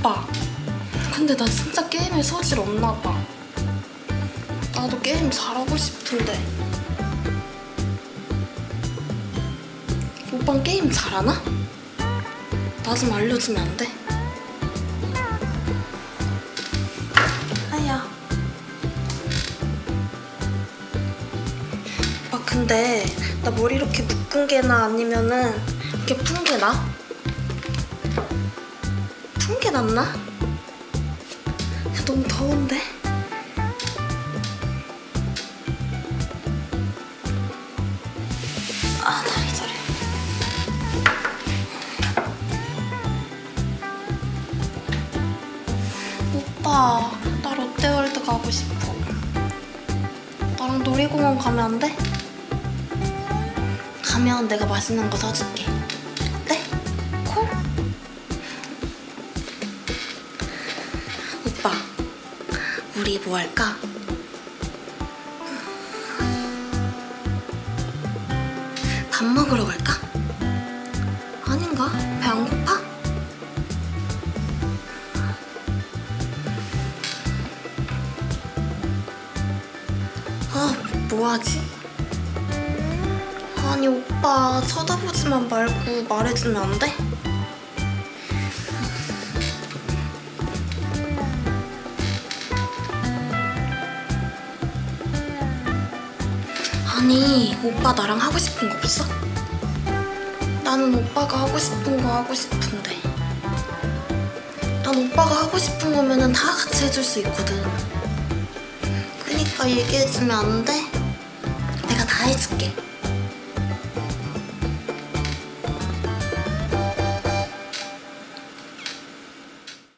오빠, 근데 나 진짜 게임에 소질 없나 봐. 나도 게임 잘하고 싶은데. 오빤 게임 잘하나? 나 좀 알려주면 안 돼? 아야. 아 근데 나 머리 이렇게 묶은 게 나 아니면은 이렇게 푼 게 나? 푼게 낫나? 야, 너무 더운데? 아 다리 저리 오빠 나 롯데월드 가고 싶어 나랑 놀이공원 가면 안 돼? 가면 내가 맛있는 거 사줄게. 오빠, 우리 뭐 할까? 밥 먹으러 갈까? 아닌가? 배 안 고파? 아, 뭐 하지? 아니 오빠 쳐다보지만 말고 말해주면 안 돼? 아니 오빠 나랑 하고 싶은 거 없어? 나는 오빠가 하고 싶은 거 하고 싶은데 난 오빠가 하고 싶은 거면은 다 같이 해줄 수 있거든 그니까 얘기해주면 안 돼? 내가 다 해줄게